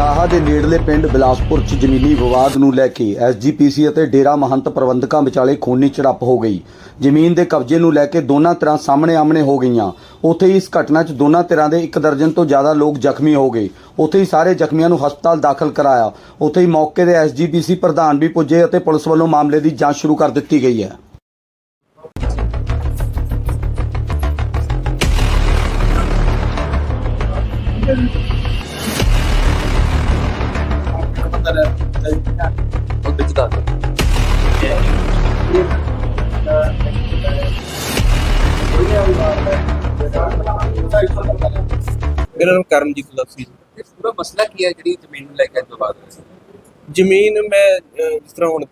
ਦੇ ਨੇੜਲੇ ਪਿੰਡ ਬਿਲਾਸਪੁਰ 'ਚ ਜ਼ਮੀਨੀ ਵਿਵਾਦ ਨੂੰ ਲੈ ਕੇ ਐਸਜੀਪੀਸੀ ਅਤੇ ਡੇਰਾ ਮਹੰਤ ਪ੍ਰਬੰਧਕਾਂ ਵਿਚਾਲੇ ਖੂਨੀ ਝੜਪ ਹੋ ਗਈ। ਜ਼ਮੀਨ ਦੇ ਕਬਜ਼ੇ ਨੂੰ ਲੈ ਕੇ ਦੋਨਾਂ ਧਿਰਾਂ ਸਾਹਮਣੇ ਆਮਣੇ ਹੋ ਗਈਆਂ। ਉੱਥੇ ਹੀ ਇਸ ਘਟਨਾ 'ਚ ਦੋਨਾਂ ਧਿਰਾਂ ਦੇ ਇੱਕ ਦਰਜਨ ਤੋਂ ਜ਼ਿਆਦਾ ਲੋਕ ਜ਼ਖਮੀ ਹੋ ਗਏ। ਉੱਥੇ ਹੀ ਸਾਰੇ ਜ਼ਖਮੀਆਂ ਨੂੰ ਹਸਪਤਾਲ ਦਾਖਲ ਕਰਾਇਆ। ਉੱਥੇ ਹੀ ਮੌਕੇ ਦੇ ਐਸਜੀਪੀਸੀ ਪ੍ਰਧਾਨ ਵੀ ਪੁੱਜੇ ਅਤੇ ਪੁਲਿਸ ਵੱਲੋਂ ਮਾਮਲੇ ਦੀ ਜਾਂਚ ਸ਼ੁਰੂ ਕਰ ਦਿੱਤੀ ਗਈ ਹੈ। ਮੇਰਾ ਨਾਮ ਕਰਮਜੀਤ ਲੱਸੀ ਇਹ ਪੂਰਾ ਮਸਲਾ ਕੀ ਹੈ ਜਿਹੜੀ ਜ਼ਮੀਨ ਨੂੰ ਲੈ ਕੇ ਵਿਵਾਦ ਹੋਇਆ ਜ਼ਮੀਨ ਮੈਂ ਜਿਸ ਤਰ੍ਹਾਂ ਹੁਣ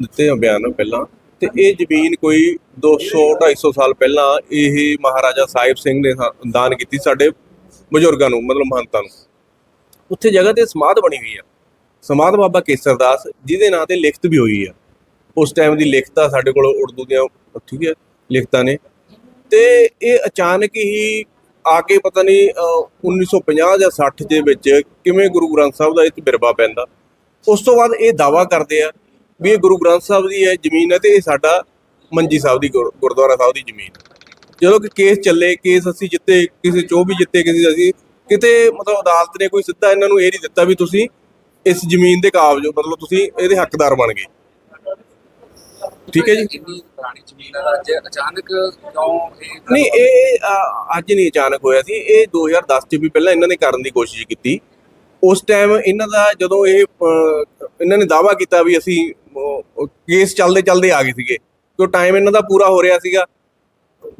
ਦਿੱਤੇ ਆ ਬਿਆਨ ਪਹਿਲਾਂ ਤੇ ਇਹ ਜ਼ਮੀਨ ਕੋਈ 200 250 ਸਾਲ ਪਹਿਲਾਂ ਇਹ ਮਹਾਰਾਜਾ ਸਾਹਿਬ ਸਿੰਘ ਨੇ ਦਾਨ ਕੀਤੀ ਸਾਡੇ ਬਜ਼ੁਰਗਾਂ ਨੂੰ ਮਤਲਬ ਮਹੰਤਾਂ ਨੂੰ। ਉੱਥੇ ਜਗ੍ਹਾ ਤੇ ਸਮਾਧ ਬਣੀ ਹੋਈ ਆ। ਸਮਾਧ ਬਾਬਾ ਕੇਸਰ ਦਾਸ ਜਿਹਦੇ ਨਾਂ ਤੇ ਲਿਖਤ ਵੀ ਹੋਈ ਆ। ਉਸ ਟਾਈਮ ਦੀ ਲਿਖਤ ਆ ਸਾਡੇ ਕੋਲ ਉਰਦੂ ਦੀਆਂ ਠੀਕ ਹੈ ਲਿਖਤਾਂ ਨੇ। ਤੇ ਇਹ ਅਚਾਨਕ ਹੀ ਆ ਕੇ ਪਤਾ ਨਹੀਂ ਅਹ, 1950 ਜਾਂ 60 ਦੇ ਵਿੱਚ ਕਿਵੇਂ ਗੁਰੂ ਗ੍ਰੰਥ ਸਾਹਿਬ ਦਾ ਇਹ 'ਚ ਬਿਰਵਾ ਪੈਂਦਾ। ਉਸ ਤੋਂ ਬਾਅਦ ਇਹ ਦਾਵਾ ਕਰਦੇ ਆ ਵੀ ਇਹ ਗੁਰੂ ਗ੍ਰੰਥ ਸਾਹਿਬ ਦੀ ਹੈ ਜ਼ਮੀਨ ਹੈ ਤੇ ਇਹ ਸਾਡਾ ਮੰਜੀ ਸਾਹਿਬ ਦੀ ਗੁਰ- ਗੁਰਦੁਆਰਾ ਸਾਹਿਬ ਦੀ ਜ਼ਮੀਨ ਜਦੋਂ ਕਿ ਕੇਸ ਚੱਲੇ ਕੇਸ ਅਸੀਂ ਜਿੱਤੇ ਕਿਸੇ ਚੋਂ ਵੀ ਜਿੱਤੇ ਕਿਸੇ ਅਸੀਂ ਕਿਤੇ ਮਤਲਬ ਅਦਾਲਤ ਨੇ ਕੋਈ ਸਿੱਧਾ ਇਹਨਾਂ ਨੂੰ ਇਹ ਨਹੀਂ ਦਿੱਤਾ ਵੀ ਤੁਸੀਂ ਇਸ ਜ਼ਮੀਨ ਦੇ ਕਾਬਜ ਮਤਲਬ ਤੁਸੀਂ ਇਹਦੇ ਹੱਕਦਾਰ ਬਣ ਗਏ। ਠੀਕ ਹੈ ਜੀ। ਇੰਨੀ ਪੁਰਾਣੀ ਜ਼ਮੀਨ ਆ? ਅੱਜ ਅਚਾਨਕ ਕਿਉਂ ਇਹ ਨਹੀਂ ਇਹ ਅ, ਅੱਜ ਨਹੀਂ ਅਚਾਨਕ ਹੋਇਆ ਸੀ। ਇਹ 2010 ਚ ਵੀ ਪਹਿਲਾਂ ਇਹਨਾਂ ਨੇ ਕਰਨ ਦੀ ਕੋਸ਼ਿਸ਼ ਕੀਤੀ। ਉਸ ਟਾਈਮ ਇਹਨਾਂ ਦਾ ਜਦੋਂ ਇਹ ਅ, ਇਹਨਾਂ ਨੇ ਦਾਵਾ ਕੀਤਾ ਵੀ ਅਸੀਂ ਅ, ਕੇਸ ਚੱਲਦੇ ਚੱਲਦੇ ਆ ਗਏ ਸੀਗੇ। ਕਿਉਂ ਟਾਈਮ ਇਹਨਾਂ ਦਾ ਪੂਰਾ ਹੋ ਰਿਹਾ ਸੀਗਾ।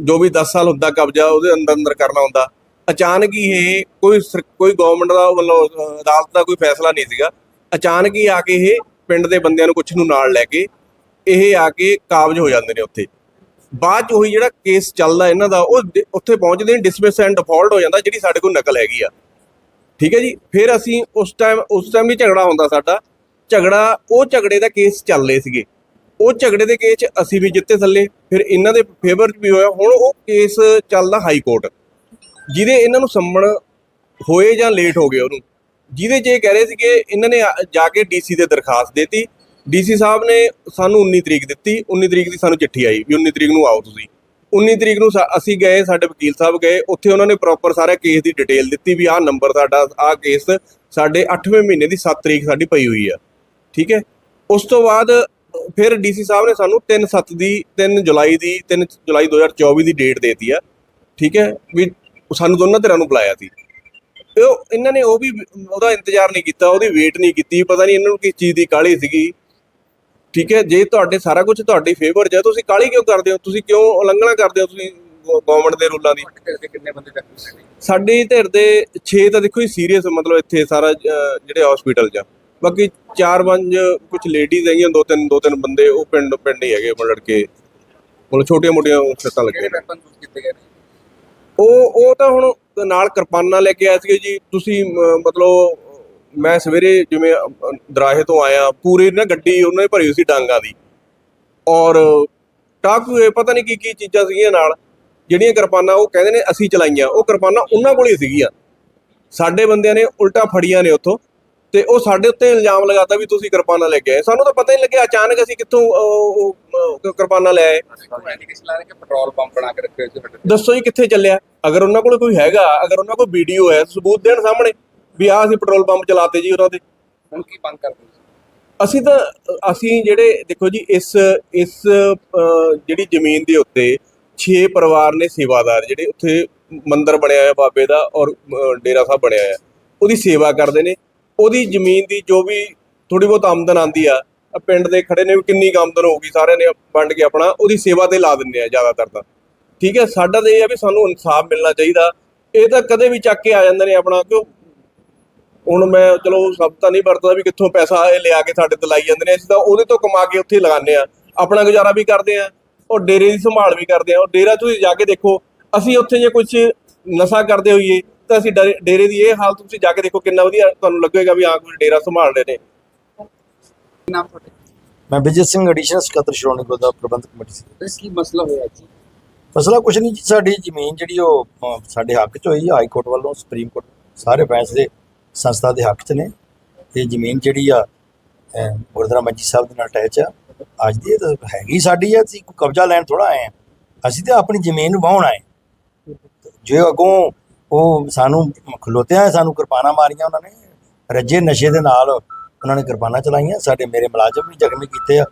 ਜੋ ਵੀ 10 ਸਾਲ ਹੁੰਦਾ ਕਬਜ਼ਾ ਉਹਦੇ ਅੰਦਰ ਅੰਦਰ ਕਰਨਾ ਹੁੰਦਾ। ਅਚਾਨਕ ਹੀ ਇਹ ਕੋਈ ਸਰ- ਕੋਈ ਗਵਰਨਮੈਂਟ ਦਾ ਵੱਲੋਂ ਅਦਾਲਤ ਦਾ ਕੋਈ ਫੈਸਲਾ ਨਹੀਂ ਸੀਗਾ। ਅਚਾਨਕ ਹੀ ਆ ਕੇ ਇਹ ਪਿੰਡ ਦੇ ਬੰਦਿਆਂ ਨੂੰ ਕੁਝ ਨੂੰ ਨਾਲ ਲੈ ਕੇ ਇਹ ਆ ਕੇ ਕਾਬਜ ਹੋ ਜਾਂਦੇ ਨੇ ਉੱਥੇ। ਬਾਅਦ ਚ ਉਹੀ ਜਿਹੜਾ ਕੇਸ ਚੱਲਦਾ ਇਹਨਾਂ ਦਾ, ਉਹ ਉੱਥੇ ਪਹੁੰਚਦੇ ਨੇ ਡਿਸਮਿਸ ਐਂਡ ਡਿਫਾਲਟ ਹੋ ਜਾਂਦਾ, ਜਿਹੜੀ ਸਾਡੇ ਕੋਲ ਨਕਲ ਹੈਗੀ ਆ। ਠੀਕ ਹੈ ਜੀ? ਫਿਰ ਅਸੀਂ ਉਸ ਟਾਈਮ ਉਸ ਟਾਈਮ ਵੀ ਝਗੜਾ ਹੁੰਦਾ ਸਾਡਾ। ਝਗੜਾ, ਉਹ ਝਗੜੇ ਦਾ ਕੇਸ ਚੱਲਦੇ ਸੀਗੇ। ਉਹ ਝਗੜੇ ਦੇ ਕੇਸ 'ਚ ਅਸੀਂ ਵੀ ਜਿੱਤੇ ਥੱਲੇ। ਫਿਰ ਇਹਨਾਂ ਦੇ ਫੇਵਰ 'ਚ ਵੀ ਹੋਇਆ। ਹੁਣ ਉਹ ਕੇਸ ਚੱਲਦਾ ਹਾਈ ਕੋਰਟ ਜਿਹਦੇ ਇਹਨਾਂ ਨੂੰ ਸੰਮਣ ਹੋਏ ਜਾਂ ਲੇਟ ਹੋ ਗਏ ਉਹਨੂੰ। ਜਿਹਦੇ 'ਚ ਇਹ ਕਹਿ ਰਹੇ ਸੀ ਕਿ ਇਹਨਾਂ ਨੇ ਆ- ਜਾ ਕੇ ਡੀਸੀ ਦੇ ਦਰਖਾਸਤ ਦਿੱਤੀ। ਡੀਸੀ ਸਾਹਿਬ ਨੇ ਸਾਨੂੰ 19 ਤਰੀਕ ਦਿੱਤੀ। 19 ਤਰੀਕ ਦੀ ਸਾਨੂੰ ਚਿੱਠੀ ਆਈ ਵੀ 19 ਤਰੀਕ ਨੂੰ ਆਓ ਤੁਸੀਂ। 19 ਤਰੀਕ ਨੂੰ ਸਾ- ਅਸੀਂ ਗਏ, ਸਾਡੇ ਵਕੀਲ ਸਾਹਿਬ ਗਏ, ਉੱਥੇ ਉਹਨਾਂ ਨੇ ਪ੍ਰੋਪਰ ਸਾਰਾ ਕੇਸ ਦੀ ਡਿਟੇਲ ਦਿੱਤੀ ਵੀ ਆਹ ਨੰਬਰ ਸਾਡਾ ਆਹ ਕੇਸ ਸਾਡੇ 8ਵੇਂ ਮਹੀਨੇ ਦੀ 7 ਤਰੀਕ ਸਾਡੀ ਪਈ ਹੋਈ ਆ। ਠੀਕ ਹੈ? ਉਸ ਤੋਂ ਬਾਅਦ ਫਿਰ ਡੀਸੀ ਸਾਹਿਬ ਨੇ ਸਾਨੂੰ 3 7 ਦੀ 3 ਜੁਲਾਈ ਦੀ 3 ਜੁਲਾਈ 2024 ਦੀ ਡੇਟ ਦੇਤੀ ਆ। ਠੀਕ ਹੈ? ਵੀ ਸਾਨੂੰ ਦੋਨਾਂ ਧਿਰਾਂ ਨੂੰ ਬੁਲਾਇਆ ਸੀ। ਤੇ ਉਹ ਇਹਨਾਂ ਨੇ ਉਹ ਵੀ ਉਹਦਾ ਇੰਤਜ਼ਾਰ ਨਹੀਂ ਕੀਤਾ ਉਹਦੀ ਵੇਟ ਨਹੀਂ ਕੀਤੀ ਪਤਾ ਨਹੀਂ ਇਹਨਾਂ ਨੂੰ ਕਿਸ ਚੀਜ਼ ਦੀ ਕਾਹਲੀ ਸੀਗੀ। ਠੀਕ ਹੈ ਜੇ ਤੁਹਾਡੇ ਸਾਰਾ ਕੁਝ ਤੁਹਾਡੇ ਫੇਵਰ ਹੈ ਤੁਸੀਂ ਕਾਹਲੀ ਕਿਉਂ ਕਰਦੇ ਹੋ? ਤੁਸੀਂ ਕਿਉਂ ਉਲੰਘਣਾ ਕਰਦੇ ਹੋ ਤੁਸੀਂ ਗਵਰਨਮੈਂਟ ਦੇ ਰੂਲਾਂ ਦੀ? ਕਿੰਨੇ ਬੰਦੇ ਸਾਡੀ ਧਿਰ ਦੇ 6 ਤਾਂ ਦੇਖੋ ਹੀ ਸੀਰੀਅਸ ਮਤਲਬ ਇੱਥੇ ਸਾਰਾ ਜਿਹੜੇ ਹਸਪੀਟਲ 'ਚ। ਬਾਕੀ 4-5 ਕੁਝ ਲੇਡੀਜ਼ ਹੈਗੀਆਂ ਦੋ ਤਿੰਨ ਦੋ ਤਿੰਨ ਬੰਦੇ ਉਹ ਪਿੰਡ ਪਿੰਡ ਹੀ ਹੈਗੇ ਮਤਲਬ ਲੜਕੇ। ਮਤਲਬ ਛੋਟੀਆਂ ਮੋਟੀਆਂ ਸੱਟਾਂ ਲੱਗੀਆਂ। ਉਹ ਉਹ ਤਾਂ ਹੁਣ ਨਾਲ ਕਿਰਪਾਨਾਂ ਲੈ ਕੇ ਆਏ ਸੀਗੇ ਜੀ। ਤੁਸੀਂ ਅਮ, ਮਤਲਬ ਮੈਂ ਸਵੇਰੇ ਜਿਵੇਂ ਅ, ਦਰਾਹੇ ਤੋਂ ਆਇਆ ਪੂਰੀ ਨਾ ਗੱਡੀ ਉਹਨਾਂ ਨੇ ਭਰੀ ਹੋਈ ਸੀ ਡਾਂਗਾ ਦੀ। ਔਰ ਟਾਕੂਏ ਪਤਾ ਨਹੀਂ ਕੀ ਕੀ ਚੀਜ਼ਾਂ ਸੀਗੀਆਂ ਨਾਲ ਜਿਹੜੀਆਂ ਕਿਰਪਾਨਾਂ ਉਹ ਕਹਿੰਦੇ ਨੇ ਅਸੀਂ ਚਲਾਈਆਂ। ਉਹ ਕਿਰਪਾਨਾਂ ਉਹਨਾਂ ਕੋਲ ਹੀ ਸੀਗੀਆਂ। ਸਾਡੇ ਬੰਦਿਆਂ ਨੇ ਉਲਟਾ ਫੜੀਆਂ ਨੇ ਉੱਥੋਂ। ਤੇ ਉਹ ਸਾਡੇ ਉੱਤੇ ਇਲਜ਼ਾਮ ਲਗਾਤਾ ਵੀ ਤੁਸੀਂ ਕਿਰਪਾਨਾਂ ਲੈ ਕੇ ਆਏ। ਸਾਨੂੰ ਤਾਂ ਪਤਾ ਹੀ ਨਹੀਂ ਲੱਗਿਆ ਅਚਾਨਕ ਅਸੀਂ ਕਿੱਥੋਂ ਉਹ ਕਿਰਪਾਨਾਂ ਲੈ ਆਏ। ਪੈਟਰੋਲ ਪੰਪ ਬਣਾ ਕੇ ਰੱਖੇ ਸੀ ਦੱਸੋ ਜੀ ਕਿੱਥੇ ਚੱਲਿਆ? ਅਗਰ ਉਹਨਾਂ ਕੋਲ ਕੋਈ ਹੈਗਾ ਅਗਰ ਉਹਨਾਂ ਕੋਲ ਵੀਡੀਓ ਹੈ ਸਬੂਤ ਦੇਣ ਸਾਹਮਣੇ ਵੀ ਆਹ ਅਸੀਂ ਪੈਟਰੋਲ ਪੰਪ ਚਲਾਤੇ ਜੀ ਉਹਨਾਂ ਦੇ। ਹੁਣ ਕੀ ਬੰਦ ਕਰ ਦਿੰਦੇ ਅਸੀਂ ਤਾਂ ਅਸੀਂ ਜਿਹੜੇ ਦੇਖੋ ਜੀ ਇਸ ਇਸ ਜਿਹੜੀ ਜ਼ਮੀਨ ਦੇ ਉੱਤੇ 6 ਪਰਿਵਾਰ ਨੇ ਸੇਵਾਦਾਰ ਜਿਹੜੇ ਉੱਥੇ ਮੰਦਿਰ ਬਣਿਆ ਹੋਇਆ ਬਾਬੇ ਦਾ ਔਰ ਡੇਰਾ ਸਾਹਿਬ ਬਣਿਆ ਹੋਇਆ। ਉਹਦੀ ਸੇਵਾ ਕਰਦੇ ਨੇ। ਉਹਦੀ ਜ਼ਮੀਨ ਦੀ ਜੋ ਵੀ ਥੋੜੀ ਬਹੁਤ ਆਮਦਨ ਆਂਦੀ ਆ ਪਿੰਡ ਦੇ ਖੜੇ ਨੇ ਵੀ ਕਿੰਨੀ ਕੁ ਆਮਦਨ ਹੋਊਗੀ, ਸਾਰਿਆਂ ਨੇ ਵੰਡ ਕੇ ਆਪਣਾ ਉਹਦੀ ਸੇਵਾ ਤੇ ਲਾ ਦਿੰਦੇ ਆ ਜ਼ਿਆਦਾਤਰ ਤਾਂ। ਠੀਕ ਹੈ, ਸਾਡਾ ਤਾਂ ਇਹ ਆ ਵੀ ਸਾਨੂੰ ਇਨਸਾਫ ਮਿਲਣਾ ਚਾਹੀਦਾ। ਇਹ ਤਾਂ ਕਦੇ ਵੀ ਚੱਕ ਕੇ ਆ ਜਾਂਦੇ ਨੇ ਆਪਣਾ, ਕਿਉਂ? ਹੁਣ ਮੈਂ ਚਲੋ ਸਭ ਤਾਂ ਨਹੀਂ ਵਰਤਦਾ ਵੀ ਕਿੱਥੋਂ ਪੈਸਾ ਇਹ ਲਿਆ ਕੇ ਸਾਡੇ ਤੇ ਲਾਈ ਜਾਂਦੇ ਨੇ, ਅਸੀਂ ਤਾਂ ਉਹਦੇ ਤੋਂ ਕਮਾ ਕੇ ਉੱਥੇ ਲਗਾਉਂਦੇ ਆ। ਆਪਣਾ ਗੁਜ਼ਾਰਾ ਵੀ ਕਰਦੇ ਆ ਔਰ ਡੇਰੇ ਦੀ ਸੰਭਾਲ ਵੀ ਕਰਦੇ ਆ ਔਰ ਡੇਰਾ ਤੁਸੀਂ ਜਾ ਕੇ ਦੇਖੋ, ਅਸੀਂ ਉੱਥੇ ਜੇ ਕੁਝ ਨਸ਼ਾ ਕਰਦੇ ਹੋਈਏ ਤਾਂ ਅਸੀਂ ਡਰੇ- ਡੇਰੇ ਦੀ ਇਹ ਹਾਲਤ ਤੁਸੀਂ ਜਾ ਕੇ ਦੇਖੋ ਕਿੰਨਾ ਵਧੀਆ ਤੁਹਾਨੂੰ ਲੱਗੇਗਾ ਵੀ ਹਾਂ ਕੋਈ ਡੇਰਾ ਸੰਭਾਲ ਰਹੇ ਨੇ। ਕੀ ਨਾਮ ਤੁਹਾਡੇ? ਮੈਂ ਵਿਜੇ ਸਿੰਘ ਐਡੀਸ਼ਨਲ ਸਕੱਤਰ ਸ਼੍ਰੋਮਣੀ ਗੁਰਦੁਆਰਾ ਪ੍ਰਬੰਧਕ ਕਮੇਟੀ ਸੀ। ਤੇ ਕੀ ਮਸਲਾ ਹੋਇਆ ਜੀ? ਮਸਲਾ ਕੁਛ ਨਹੀਂ ਜੀ ਸਾਡੀ ਜ਼ਮੀਨ ਜਿਹੜੀ ਉਹ ਅ, ਸਾਡੇ ਹੱਕ 'ਚ ਹੋਈ ਹਾਈ ਕੋਰਟ ਵੱਲੋਂ ਸੁਪਰੀਮ ਕੋਰਟ ਸਾਰੇ ਫੈਸਲੇ ਸੰਸਥਾ ਦੇ ਹੱਕ 'ਚ ਨੇ। ਇਹ ਜ਼ਮੀਨ ਜਿਹੜੀ ਆ ਅਹ, ਗੁਰਦੁਆਰਾ ਮੰਜੀ ਸਾਹਿਬ ਦੇ ਨਾਲ ਅਟੈਚ ਆ। ਅੱਜ ਦੀ ਇਹ ਤਾਂ ਹੈਗੀ ਸਾਡੀ ਆ ਅਸੀਂ ਕੋਈ ਕਬਜ਼ਾ ਲੈਣ ਥੋੜਾ ਆਏ ਆ। ਅਸੀਂ ਤਾਂ ਆਪਣੀ ਜ਼ਮੀਨ ਨੂੰ ਵਾਹੁਣ ਆਏ ਜੇ ਅੱਗੋਂ ਉਹ ਸਾਨੂੰ ਖਲੋਤਿਆਂ ਸਾਨੂੰ ਕਿਰਪਾਨਾਂ ਮਾਰੀਆਂ ਉਹਨਾਂ ਨੇ ਰੱਜੇ ਨਸ਼ੇ ਦੇ ਨਾਲ ਉਹਨਾਂ ਨੇ ਕਿਰਪਾਨਾਂ ਚਲਾਈਆਂ। ਸਾਡੇ ਮੇਰੇ ਮੁਲਾਜ਼ਮ ਵੀ ਜ਼ਖਮੀ ਕੀਤੇ ਆ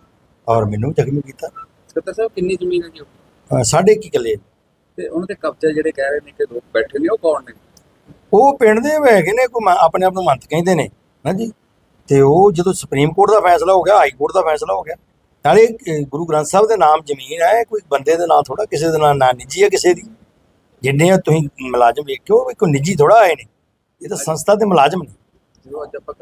ਔਰ ਮੈਨੂੰ ਜ਼ਖਮੀ ਕੀਤਾ। ਸਕੱਤਰ ਸਾਹਿਬ ਕਿੰਨੀ ਜ਼ਮੀਨ ਹੈ ਜੀ ਉਹ? ਸਾਢੇ ਕੀ ਕਿੱਲੇ ਤੇ ਉਹਨਾਂ ਦੇ ਕਬਜ਼ੇ ਜਿਹੜੇ ਕਹਿ ਰਹੇ ਨੇ ਕਿ ਲੋਕ ਬੈਠੇ ਨੇ ਉਹ ਕੌਣ ਨੇ? ਉਹ ਪਿੰਡ ਦੇ ਹੈਗੇ ਨੇ ਕੋਈ ਆਪਣੇ ਆਪ ਨੂੰ ਮੰਤ ਕਹਿੰਦੇ ਨੇ ਨਾ ਜੀ? ਤੇ ਉਹ ਜਦੋਂ ਸੁਪਰੀਮ ਕੋਰਟ ਦਾ ਫੈਸਲਾ ਹੋ ਗਿਆ ਹਾਈ ਕੋਰਟ ਦਾ ਫੈਸਲਾ ਹੋ ਗਿਆ ਨਾਲੇ ਗੁਰੂ ਗ੍ਰੰਥ ਸਾਹਿਬ ਦੇ ਨਾਮ ਜ਼ਮੀਨ ਹੈ ਕੋਈ ਬੰਦੇ ਦੇ ਨਾਂ ਥੋੜਾ ਕਿਸੇ ਦੇ ਨਾਂ ਨਾ ਨਿੱਜੀ ਹੈ ਕਿਸੇ ਦੀ। ਜਿੰਨੇ ਆ ਤੁਸੀਂ ਮੁਲਾਜ਼ਮ ਵੇਖਿਓ ਵੀ ਕੋਈ ਨਿੱਜੀ ਥੋੜਾ ਆਏ ਨੇ। ਇਹ ਤਾਂ ਸੰਸਥਾ ਦੇ ਮੁਲਾਜ਼ਮ ਨੇ। ਜਦੋਂ ਅੱਜ ਆਪਾਂ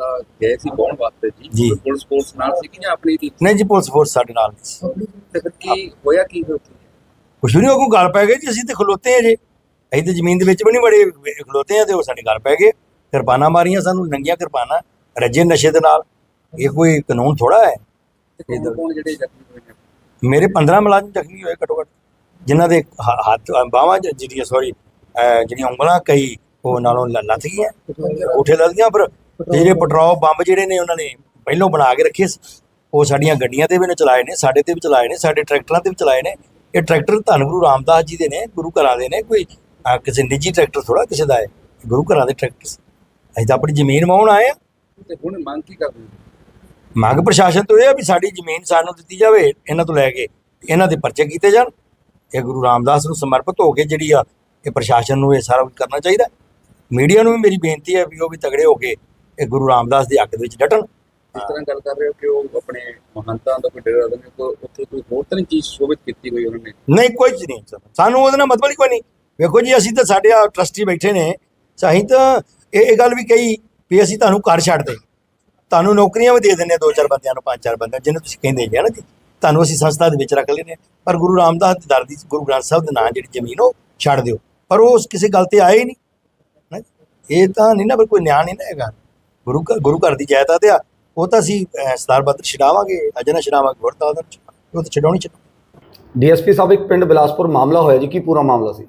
ਗਏ ਸੀ ਕੌਣ ਵਾਸਤੇ ਜੀ। ਪੁਲਿਸ ਫੋਰਸ ਨਾਲ ਸੀ ਕਿ ਜਾਂ ਆਪਣੀ ਦੀ ਨਹੀਂ ਜੀ ਪੁਲਿਸ ਫੋਰਸ ਸਾਡੇ ਨਾਲ ਨਹੀਂ ਸੀ। ਕੀ ਹੋਇਆ ਕੀ? ਕੁਛ ਵੀ ਨਹੀਂ ਕੋਈ ਗੱਲ ਪੈ ਗਈ ਜੀ ਅਸੀਂ ਤੇ ਖਲੋਤੇ ਆ ਜੇ ਅਸੀਂ ਤੇ ਜ਼ਮੀਨ ਦੇ ਵਿੱਚ ਵੀ ਨਹੀਂ ਬੜੇ ਖਲੋਤੇ ਆ ਤੇ ਉਹ ਸਾਡੇ ਗੱਲ ਪੈ ਗਏ ਕਿਰਪਾਨਾਂ ਮਾਰੀਆਂ ਸਾਨੂੰ ਨੰਗੀਆਂ ਕਿਰਪਾਨਾਂ ਰੱਜੇ ਨਸ਼ੇ ਦੇ ਨਾਲ। ਇਹ ਕੋਈ ਕਾਨੂੰਨ ਥੋੜਾ ਹੈ। ਮੇਰੇ 15 ਮੁਲਾਜ਼ਮ ਜ਼ਖਮੀ ਹੋਏ ਘੱਟੋ ਘੱਟ। ਜਿਨ੍ਹਾਂ ਦੇ ਹ- ਹੱਥ ਬਾਹਾਂ ਜਿਹੜੀਆਂ ਸੌਰੀ ਜਿਹੜੀਆਂ ਉਂਗਲਾਂ ਕਈ ਉਹ ਨਾਲੋਂ ਲ- ਲੱਥ ਗਈਆਂ ਉਠੇ ਲੱਗ ਗਈਆਂ ਪਰ ਜਿਹੜੇ ਪੈਟਰੋਲ ਬੰਬ ਜਿਹੜੇ ਨੇ ਉਹਨਾਂ ਨੇ ਪਹਿਲੋਂ ਬਣਾ ਕੇ ਰੱਖੇ ਸੀ, ਉਹ ਸਾਡੀਆਂ ਗੱਡੀਆਂ ਤੇ ਵੀ ਨੇ ਚਲਾਏ ਨੇ ਸਾਡੇ ਤੇ ਵੀ ਚਲਾਏ ਨੇ ਸਾਡੇ ਟਰੈਕਟਰਾਂ ਤੇ ਵੀ ਚਲਾਏ ਨੇ। ਇਹ ਟਰੈਕਟਰ ਧੰਨ ਗੁਰੂ ਰਾਮਦਾਸ ਜੀ ਦੇ ਨੇ ਗੁਰੂ ਘਰਾਂ ਦੇ ਨੇ ਕੋਈ ਅਹ, ਕਿਸੇ ਨਿੱਜੀ ਟਰੈਕਟਰ ਥੋੜਾ ਕਿਸੇ ਦਾ ਹੈ ਗੁਰੂ ਘਰਾਂ ਦੇ ਟਰੈਕਟਰ ਅਸੀਂ ਤਾਂ ਆਪਣੀ ਜ਼ਮੀਨ ਵਾਹੁਣ ਆਏ ਆ ਤੇ ਹੁਣ ਮੰਗ ਕੀ ਕਰਦੇ ਮੰਗ ਪ੍ਰਸ਼ਾਸਨ ਤੋਂ ਇਹ ਆ ਵੀ ਸਾਡੀ ਜ਼ਮੀਨ ਸਾਨੂੰ ਦਿੱਤੀ ਜਾਵੇ ਇਹਨਾਂ ਤੋਂ ਲੈ ਕੇ ਇਹਨਾਂ ਦੇ ਪਰਚੇ ਕੀਤੇ ਜਾਣ। ਇਹ ਗੁਰੂ ਰਾਮਦਾਸ ਨੂੰ ਸਮਰਪਿਤ ਹੋ ਕੇ ਜਿਹੜੀ ਆ ਇਹ ਪ੍ਰਸ਼ਾਸਨ ਨੂੰ ਇਹ ਸਾਰਾ ਕੁਝ ਕਰਨਾ ਚਾਹੀਦਾ ਮੀਡੀਆ ਨੂੰ ਵੀ ਮੇਰੀ ਬੇਨਤੀ ਹੈ ਵੀ ਉਹ ਵੀ ਤਗੜੇ ਹੋ ਕੇ ਇਹ ਗੁਰੂ ਰਾਮਦਾਸ ਦੇ ਹੱਕ ਦੇ ਵਿੱਚ ਡਟਣ। ਇਸ ਤਰ੍ਹਾਂ ਗੱਲ ਕਰ ਰਹੇ ਹੋ ਕਿ ਉਹ ਆਪਣੇ ਮਹੰਤਾਂ ਦਾ ਕੋਈ ਡੇਰਾ ਦੇ ਕੋਈ ਉੱਥੇ ਕੋਈ ਹੋਰ ਤਾਂ ਨਹੀਂ ਚੀਜ਼ ਸ਼ੋਭਿਤ ਕੀਤੀ ਹੋਈ ਉਹਨਾਂ ਨੇ? ਨਹੀਂ ਕੋਈ ਚੀਜ਼ ਨਹੀਂ। ਸਾਨੂੰ ਉਹਦੇ ਨਾਲ ਮਤਲਬ ਹੀ ਕੋਈ ਨਹੀਂ। ਵੇਖੋ ਜੀ ਅਸੀਂ ਤਾਂ ਸਾਡੇ ਆ ਟਰਸਟੀ ਬੈਠੇ ਨੇ ਅਸੀਂ ਤਾਂ ਇਹ ਇਹ ਗੱਲ ਵੀ ਕਹੀ ਵੀ ਅਸੀਂ ਤੁਹਾਨੂੰ ਘਰ ਛੱਡ ਦੇ। ਤੁਹਾਨੂੰ ਨੌਕਰੀਆਂ ਵੀ ਦੇ ਹਾਂ ਦੋ ਚਾਰ ਬੰਦਿਆਂ ਨੂੰ ਪੰਜ ਚਾਰ ਬੰਦਿਆਂ ਜਿਹਨੂੰ ਤੁਸੀਂ ਕਹਿੰਦੇ ਜੀ ਨਾ ਜੀ? ਤੁਹਾਨੂੰ ਅਸੀਂ ਸੰਸਥਾ ਦੇ ਵਿੱਚ ਰੱਖ ਲੈਨੇ ਪਰ ਗੁਰੂ ਰਾਮਦਾਸ ਦੀ ਦਰ ਦੀ ਗੁਰੂ ਗ੍ਰੰਥ ਸਾਹਿਬ ਦੇ ਨਾਂ ਜਿਹੜੀ ਜ਼ਮੀਨ ਉਹ ਛੱਡ ਦਿਓ। ਪਰ ਉਹ ਉਸ ਕਿਸੇ ਗੱਲ ਤੇ ਆਏ ਹੀ ਨਹੀਂ। ਇਹ ਤਾਂ ਨਹੀਂ ਨਾ ਕੋਈ ਨਿਆਂ ਨਹੀਂ ਨਾ ਹੈਗਾ। ਗੁਰੂ ਘਰ ਗੁਰੂ ਘਰ ਦੀ ਜਾਇਦਾਦ ਆ। ਉਹ ਤਾਂ ਅਸੀਂ ਸਰਦਾਰ ਬਦਰ ਛਡਾਵਾਂਗੇ। ਅਜਨਾ ਛਡਾਵਾਂਗੇ। ਹੋਰ ਤਾਂ ਉਹ ਤਾਂ ਛਡਾਉਣੀ ਚਾਹੀਦੀ ਡੀਐਸਪੀ ਸਾਹਿਬ ਇੱਕ ਪਿੰਡ ਬਿਲਾਸਪੁਰ ਮਾਮਲਾ ਹੋਇਆ ਜੀ। ਕੀ ਪੂਰਾ ਮਾਮਲਾ ਸੀ?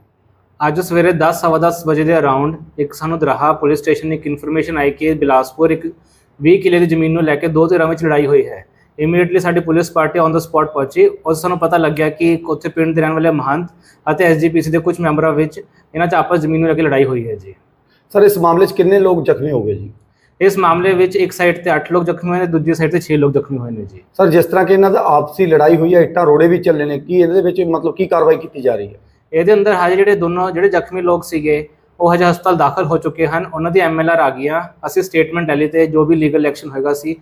ਅੱਜ ਸਵੇਰੇ 10 ਸਵਾ ਦਸ ਵਜੇ ਦੇ ਅਰਾਊਂਡ ਇੱਕ ਸਾਨੂੰ ਦਰਾਹਾ ਪੁਲਿਸ ਸਟੇਸ਼ਨ ਇੱਕ ਇਨਫੋਰਮੇਸ਼ਨ ਆਈ ਕਿ ਬਿਲਾਸਪੁਰ ਇੱਕ 20 ਕਿਲੇ ਦੀ ਜ਼ਮੀਨ ਨੂੰ ਲੈ ਕੇ ਦੋ ਧਿਰਾਂ ਵਿੱਚ ਲੜਾਈ ਹੋਈ ਹੈ। ਇਮੀਡੀਏਟਲੀ ਸਾਡੀ police party on the spot ਪਹੁੰਚੀ। ਔਰ ਸਾਨੂੰ ਪਤਾ ਲੱਗਿਆ ਕਿ ਉੱਥੇ ਪਿੰਡ ਦੇ ਰਹਿਣ ਵਾਲੇ ਮਹੰਤ ਅਤੇ ਐਸਜੀਪੀਸੀ ਦੇ ਕੁਝ ਮੈਂਬਰਾਂ ਵਿੱਚ ਇਹਨਾਂ 'ਚ ਆਪਸ ਜ਼ਮੀਨ ਨੂੰ ਲੈ ਕੇ ਲੜਾਈ ਹੋਈ ਹੈ ਜੀ। ਸਰ ਇਸ ਮਾਮਲੇ 'ਚ ਕਿੰਨੇ ਲੋਕ ਜ਼ਖਮੀ ਹੋ ਗਏ ਜੀ? ਇਸ ਮਾਮਲੇ ਵਿੱਚ ਇੱਕ ਸਾਈਡ ਤੇ 8 ਲੋਕ ਜ਼ਖਮੀ ਹੋਏ ਨੇ ਦੂਜੀ ਸਾਈਡ ਤੇ 6 ਲੋਕ ਜ਼ਖਮੀ ਹੋਏ ਨੇ ਜੀ। ਸਰ ਜਿਸ ਤਰ੍ਹਾਂ ਕਿ ਇਹਨਾਂ ਦਾ ਆਪਸੀ ਲੜਾਈ ਹੋਈ ਹੈ ਇੱਟਾਂ ਰੋੜੇ ਵੀ ਚੱਲੇ ਨੇ ਕੀ ਇਹਦੇ ਵਿੱਚ ਮਤਲਬ ਕੀ ਕਾਰਵਾਈ ਕੀਤੀ ਜਾ ਰਹੀ ਹੈ? ਇਹਦੇ ਅੰਦਰ ਹਜੇ ਜਿਹੜੇ ਦੋਨੋਂ ਜਿਹੜੇ ਜ਼ਖਮੀ ਲੋਕ ਸੀਗੇ ਉਹ ਹਜੇ ਹਸਪਤਾਲ ਦਾਖਲ ਹੋ ਚੁੱਕੇ ਹਨ। ਉਹਨਾਂ ਦੀ ਐਮਐਲਆਰ ਆ ਗਈਆਂ। ਅਸੀਂ ਸਟੇਟਮੈਂਟ ਲੈ ਲਈ ਤੇ ਜੋ ਵੀ ਲੀਗਲ ਐਕਸ਼ਨ ਹੋਏਗਾ ਸੀ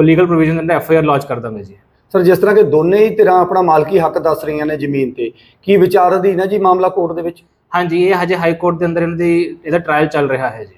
ਲੀਗਲ ਪ੍ਰੋਵੀਜ਼ਨ ਅੰਦਰ ਐਫਆਈਆਰ ਲੌਂਚ ਕਰ ਦਾਂਗੇ ਜੀ। ਸਰ ਜਿਸ ਤਰ੍ਹਾਂ ਕਿ ਦੋਨੇ ਹੀ ਧਿਰਾਂ ਆਪਣਾ ਮਾਲਕੀ ਹੱਕ ਦੱਸ ਰਹੀਆਂ ਨੇ ਜ਼ਮੀਨ ਤੇ ਕੀ ਵਿਚਾਰ ਅਧੀਨ ਹੈ ਜੀ ਮਾਮਲਾ ਕੋਰਟ ਦੇ ਵਿੱਚ? ਹਾਂਜੀ ਇਹ ਹਜੇ ਹਾਈ ਕੋਰਟ ਦੇ ਅੰਦਰ ਇਹਨਾਂ ਦੀ ਇਹਦਾ ਟ੍ਰਾਇਲ ਚੱਲ ਰਿਹਾ ਹੈ ਜੀ।